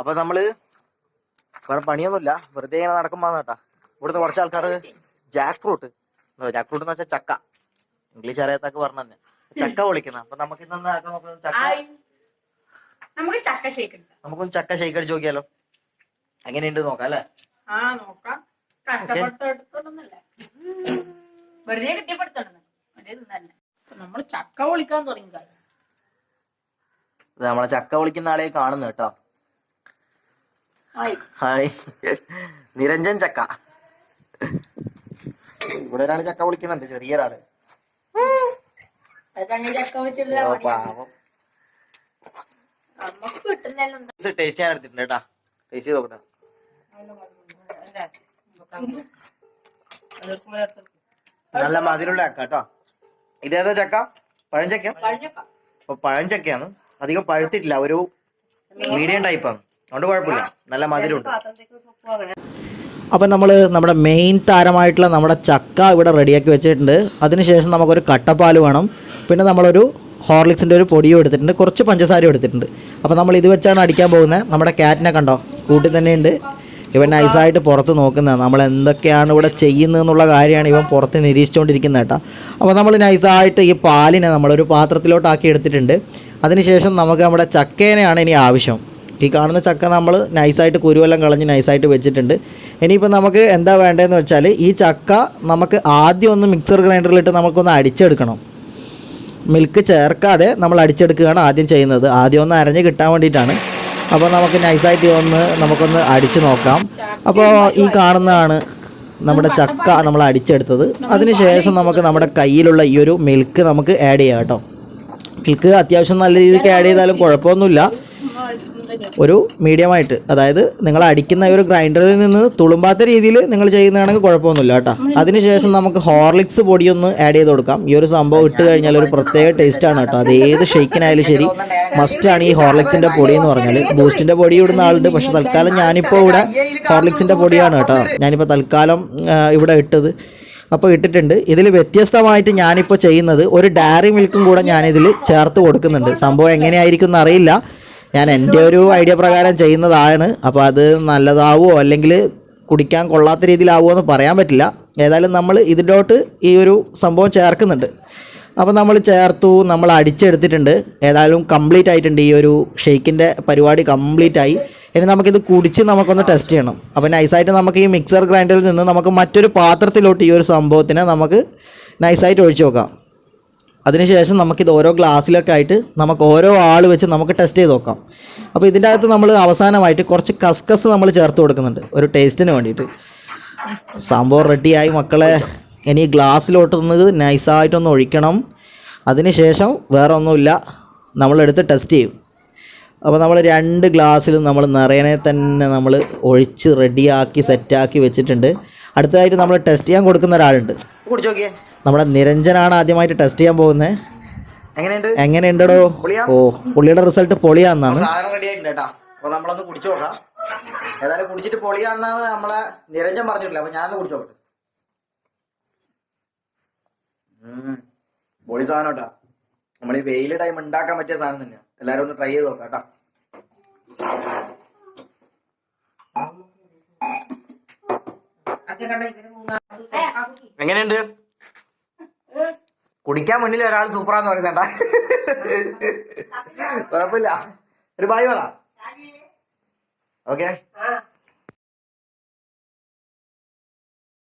അപ്പൊ നമ്മൾ വേറെ പണിയൊന്നുമില്ല. വെറുതെ ഇങ്ങനെ നടക്കുമ്പോ കേട്ടാ. ഇവിടുന്ന് കുറച്ച് ആൾക്കാർ ജാക്ക് ഫ്രൂട്ട് ജാക്ക് ഫ്രൂട്ട് എന്ന് വെച്ചാൽ ചക്ക. ഇംഗ്ലീഷ് അറിയാത്തൊക്കെ പറഞ്ഞു തന്നെ. ചക്ക വിളിക്കുന്ന. അപ്പൊ നമുക്ക് ഇന്ന് നമുക്ക് ചക്ക ഷേക്ക് നമുക്കൊന്ന് ചക്ക ഷെയ്ക്ക് അടിച്ച് നോക്കിയാലോ? എങ്ങനെയുണ്ട് നോക്കാം അല്ലേ? നമ്മൾ വെറുതെ നമ്മൾ ചക്ക വിളിക്കാൻ തുടങ്ങി നമ്മളെ ചക്ക വിളിക്കുന്ന ആളെ കാണുന്നു കേട്ടോ. ഹായ്. നിരഞ്ജൻ ചക്ക. ഇവിടെ ഒരാൾ ചക്ക വിളിക്കുന്നുണ്ട് ചെറിയൊരാൾ ഒരാൾ. പാവം. ടേസ്റ്റ് ചെയ്യാൻ എടുത്തിട്ടുണ്ട് കേട്ടാ. ടേസ്റ്റ് ചെയ്ത് നോക്കട്ടെ. നല്ല മധുരമുള്ള ചക്ക കേട്ടോ. ഇതേതാ ചക്ക? പഴഞ്ചക്ക പഴഞ്ചക്കയാണ് അധികം പഴുത്തിട്ടില്ല ഒരു മീഡിയം ടൈപ്പാണ് അതുകൊണ്ട് കുഴപ്പമില്ല. നല്ല മധുരമുണ്ട്. അപ്പം നമ്മൾ നമ്മുടെ മെയിൻ താരമായിട്ടുള്ള നമ്മുടെ ചക്ക ഇവിടെ റെഡിയാക്കി വെച്ചിട്ടുണ്ട്. അതിനുശേഷം നമുക്കൊരു കട്ടപ്പാൽ വേണം. പിന്നെ നമ്മളൊരു ഹോർലിക്സിന്റെ ഒരു പൊടിയും എടുത്തിട്ടുണ്ട്. കുറച്ച് പഞ്ചസാരയും എടുത്തിട്ടുണ്ട്. അപ്പോൾ നമ്മൾ ഇത് വെച്ചാണ് അടിക്കാൻ പോകുന്നത്. നമ്മുടെ ക്യാറ്റിനെ കണ്ടോ? കൂട്ടി തന്നെയുണ്ട് ഇവൻ നൈസായിട്ട് പുറത്ത് നോക്കുന്നത് നമ്മൾ എന്തൊക്കെയാണ് ഇവിടെ ചെയ്യുന്നതെന്നുള്ള കാര്യമാണ് ഇവൻ പുറത്ത് നിരീക്ഷിച്ചുകൊണ്ടിരിക്കുന്നത് കേട്ടോ. അപ്പോൾ നമ്മൾ നൈസായിട്ട് ഈ പാലിനെ നമ്മളൊരു പാത്രത്തിലോട്ടാക്കി എടുത്തിട്ടുണ്ട്. അതിനുശേഷം നമുക്ക് നമ്മുടെ ചക്കേനെയാണ് ഇനി ആവശ്യം. ഈ കാണുന്ന ചക്ക നമ്മൾ നൈസായിട്ട് കുരുവെല്ലാം കളഞ്ഞ് നൈസായിട്ട് വെച്ചിട്ടുണ്ട്. ഇനിയിപ്പോൾ നമുക്ക് എന്താ വേണ്ടതെന്ന് വെച്ചാൽ ഈ ചക്ക നമുക്ക് ആദ്യം ഒന്ന് മിക്സർ ഗ്രൈൻഡറിലിട്ട് നമുക്കൊന്ന് അടിച്ചെടുക്കണം. മിൽക്ക് ചേർക്കാതെ നമ്മൾ അടിച്ചെടുക്കുകയാണ് ആദ്യം ചെയ്യുന്നത്. ആദ്യം ഒന്ന് അരഞ്ഞ് കിട്ടാൻ വേണ്ടിയിട്ടാണ്. അപ്പോൾ നമുക്ക് നൈസായിട്ട് ഒന്ന് നമുക്കൊന്ന് അടിച്ച് നോക്കാം. അപ്പോൾ ഈ കാണുന്നതാണ് നമ്മുടെ ചക്ക നമ്മൾ അടിച്ചെടുത്തത്. അതിനുശേഷം നമുക്ക് നമ്മുടെ കയ്യിലുള്ള ഈ ഒരു മിൽക്ക് നമുക്ക് ആഡ് ചെയ്യാം കേട്ടോ. മിൽക്ക് അത്യാവശ്യം നല്ല രീതിക്ക് ആഡ് ചെയ്താലും കുഴപ്പമൊന്നുമില്ല. ഒരു മീഡിയമായിട്ട് അതായത് നിങ്ങൾ അടിക്കുന്ന ഒരു ഗ്രൈൻഡറിൽ നിന്ന് തുളുമ്പാത്ത രീതിയിൽ നിങ്ങൾ ചെയ്യുന്നതാണെങ്കിൽ കുഴപ്പമൊന്നുമില്ല കേട്ടോ. അതിനുശേഷം നമുക്ക് ഹോർലിക്സ് പൊടിയൊന്ന് ആഡ് ചെയ്ത് കൊടുക്കാം. ഈ ഒരു സംഭവം ഇട്ട് കഴിഞ്ഞാൽ ഒരു പ്രത്യേക ടേസ്റ്റ് ആണ് കേട്ടോ. അത് ഏത് ഷെയ്ക്കിനായാലും ശരി മസ്റ്റ് ആണ് ഈ ഹോർലിക്സിന്റെ പൊടി എന്ന് പറഞ്ഞാൽ ബൂസ്റ്റിന്റെ പൊടി ഇടുന്ന ആളുണ്ട്. പക്ഷെ തൽക്കാലം ഞാനിപ്പോൾ ഇവിടെ ഹോർലിക്സിന്റെ പൊടിയാണ് കേട്ടോ. ഞാനിപ്പോൾ തൽക്കാലം ഇവിടെ ഇട്ടത്. അപ്പോൾ ഇട്ടിട്ടുണ്ട്. ഇതിൽ വ്യത്യസ്തമായിട്ട് ഞാനിപ്പോൾ ചെയ്യുന്നത് ഒരു ഡയറി മിൽക്കും കൂടെ ഞാനിതിൽ ചേർത്ത് കൊടുക്കുന്നുണ്ട്. സംഭവം എങ്ങനെയായിരിക്കും എന്നറിയില്ല ഞാൻ എന്റെ ഒരു ഐഡിയ പ്രകാരം ചെയ്യുന്നതാണ്. അപ്പോൾ അത് നല്ലതാവോ അല്ലെങ്കിൽ കുടിക്കാൻ കൊള്ളാത്ത രീതിയിലാവുമോ എന്ന് പറയാൻ പറ്റില്ല. ഏതായാലും നമ്മൾ ഇതിലോട്ട് ഈ ഒരു സംഭവം ചേർക്കുന്നുണ്ട്. അപ്പോൾ നമ്മൾ ചേർത്തു നമ്മൾ അടിച്ചെടുത്തിട്ടുണ്ട്. ഏതായാലും കംപ്ലീറ്റ് ആയിട്ടുണ്ട് ഈ ഒരു ഷെയ്ക്കിന്റെ പരിപാടി കംപ്ലീറ്റ് ആയി. ഇനി നമുക്കിത് കുടിച്ച് നമുക്കൊന്ന് ടെസ്റ്റ് ചെയ്യണം. അപ്പോൾ നൈസായിട്ട് നമുക്ക് ഈ മിക്സർ ഗ്രൈൻഡറിൽ നിന്ന് നമുക്ക് മറ്റൊരു പാത്രത്തിലോട്ട് ഈ ഒരു സംഭവത്തിനെ നമുക്ക് നൈസായിട്ട് ഒഴിച്ചു നോക്കാം. അതിനുശേഷം നമുക്കിത് ഓരോ ഗ്ലാസ്സിലൊക്കെ ആയിട്ട് നമുക്ക് ഓരോ ആൾ വെച്ച് നമുക്ക് ടെസ്റ്റ് ചെയ്ത് നോക്കാം. അപ്പോൾ ഇതിന്റെ അകത്ത് നമ്മൾ അവസാനമായിട്ട് കുറച്ച് കസ്കസ് നമ്മൾ ചേർത്ത് കൊടുക്കുന്നുണ്ട് ഒരു ടേസ്റ്റിന് വേണ്ടിയിട്ട്. സംഭവം റെഡിയായി മക്കളെ. ഇനി ഗ്ലാസ്സിലോട്ടുന്നത് നൈസായിട്ടൊന്ന് ഒഴിക്കണം. അതിനുശേഷം വേറെ ഒന്നുമില്ല നമ്മളെടുത്ത് ടെസ്റ്റ് ചെയ്യും. അപ്പോൾ നമ്മൾ രണ്ട് ഗ്ലാസ്സിലും നമ്മൾ നിറയനെ തന്നെ നമ്മൾ ഒഴിച്ച് റെഡിയാക്കി സെറ്റാക്കി വെച്ചിട്ടുണ്ട്. അടുത്തതായിട്ട് നമ്മൾ ടെസ്റ്റ് ചെയ്യാൻ കൊടുക്കുന്ന ഒരാളുണ്ട്. കുടിച്ചു നോക്കിയേ നമ്മുടെ നിരഞ്ജനാണ് ആദ്യമായിട്ട് ടെസ്റ്റ് ചെയ്യാൻ പോകുന്നത് എങ്ങനെയുണ്ട്? എങ്ങനെയുണ്ടോ ഓ പുള്ളിയുടെ റിസൾട്ട് പൊളിയാന്നാണ്. സാധനം റെഡി ആയിട്ടുണ്ട് കേട്ടോ. അപ്പോൾ നമ്മളൊന്ന് കുടിച്ചു നോക്കാം ഏതായാലും കുടിച്ചിട്ട് പൊളിയാന്നാണ് നമ്മളെ നിരഞ്ജൻ പറഞ്ഞിട്ടില്ല അപ്പോൾ ഞാനൊന്ന് കുടിച്ചു നോക്കട്ടെ ഉം. പൊളി സാധനം കേട്ടാ. നമ്മൾ ഈ വെയിൽ ടൈം ഉണ്ടാക്കാൻ പറ്റിയ സാധനം തന്നെയാണ് എല്ലാരും ഒന്ന് ട്രൈ ചെയ്ത് നോക്കാം കേട്ടാ. എങ്ങനെയുണ്ട്? കുടിക്കാൻ മുന്നിൽ ഒരാൾ സൂപ്പറാന്ന് പറയുന്നേട്ടാ കുഴപ്പമില്ല. ഒരു ബായ് പറ. ഓക്കെ